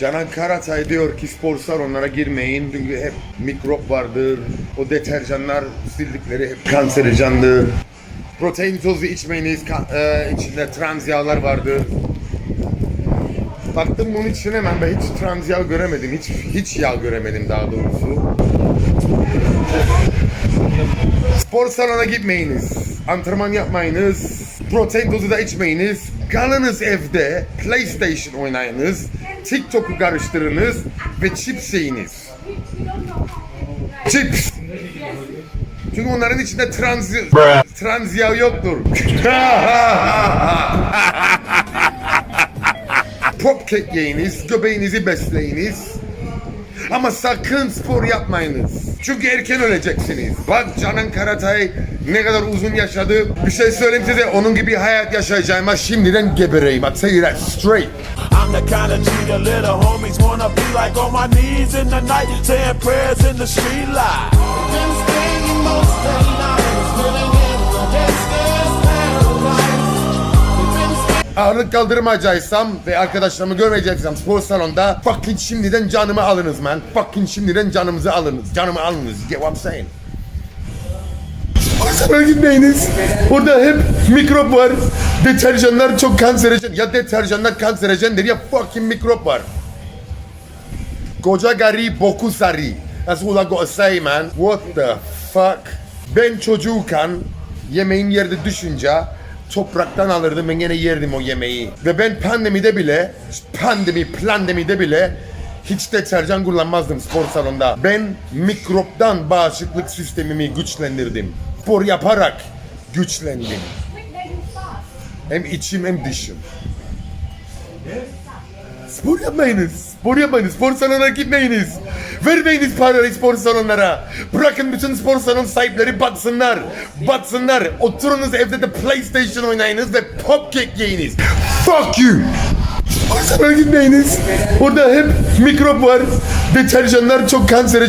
Canan Karatay diyor ki spor salonlara girmeyin çünkü hep mikrop vardır. O deterjanlar sildikleri hep kanserojendir. Protein tozu içmeyiniz, e, içinde trans yağlar vardır. Baktım bunun içine hemen ben hiç trans yağ göremedim, hiç hiç yağ göremedim daha doğrusu. Spor salona gitmeyiniz, antrenman yapmayınız, protein tozu da içmeyiniz, kalınız evde, PlayStation oynayınız, TikTok'u karıştırınız ve chips yiyiniz. Chips. Çünkü onların içinde trans, trans yağ yoktur. Popcake yiyiniz, göbeğinizi besleyiniz. Ama sakın spor yapmayınız. Çünkü erken öleceksiniz. Bak Canan Karatay ne kadar uzun yaşadı. Bir şey söyleyeyim size onun gibi hayat yaşayacağıma şimdiden gebereyim. I tell you that straight. I'm the kind of the little homies wanna be like on my knees in the night, saying prayers in the street light. Ağırlık kaldırmayacaksam ve arkadaşlarımı görmeyeceksem spor salonda fucking şimdiden canımı alınız man. Fucking şimdiden canımızı alınız. Canımı alınız. Get what I'm saying? Salona gitmeyiniz. Orada hep mikrop var. Deterjanlar çok kanserojen. Ya deterjanlar kanserojendir ya fucking mikrop var. Koca gari boku sari. That's all I gotta say man. What the fuck? Ben çocuğuken yemeğin yerde düşünce topraktan alırdım ben gene yerdim o yemeği. Ve ben pandemide bile, pandemi, plandemide bile hiç deterjan kullanmazdım spor salonunda. Ben mikroptan bağışıklık sistemimi güçlendirdim. Spor yaparak güçlendim. Hem içim hem dışım. Spor yapmayınız. Spor yapmayınız. Spor salonuna gitmeyiniz. Vermeyiniz parayı spor salonlara. Bırakın bütün spor salon sahipleri batsınlar. Batsınlar. Oturunuz evde de PlayStation oynayınız ve popcake yiyiniz. Fuck you. Spor salonuna gitmeyiniz. Orada hep mikrop var. Deterjanlar çok kanserojen.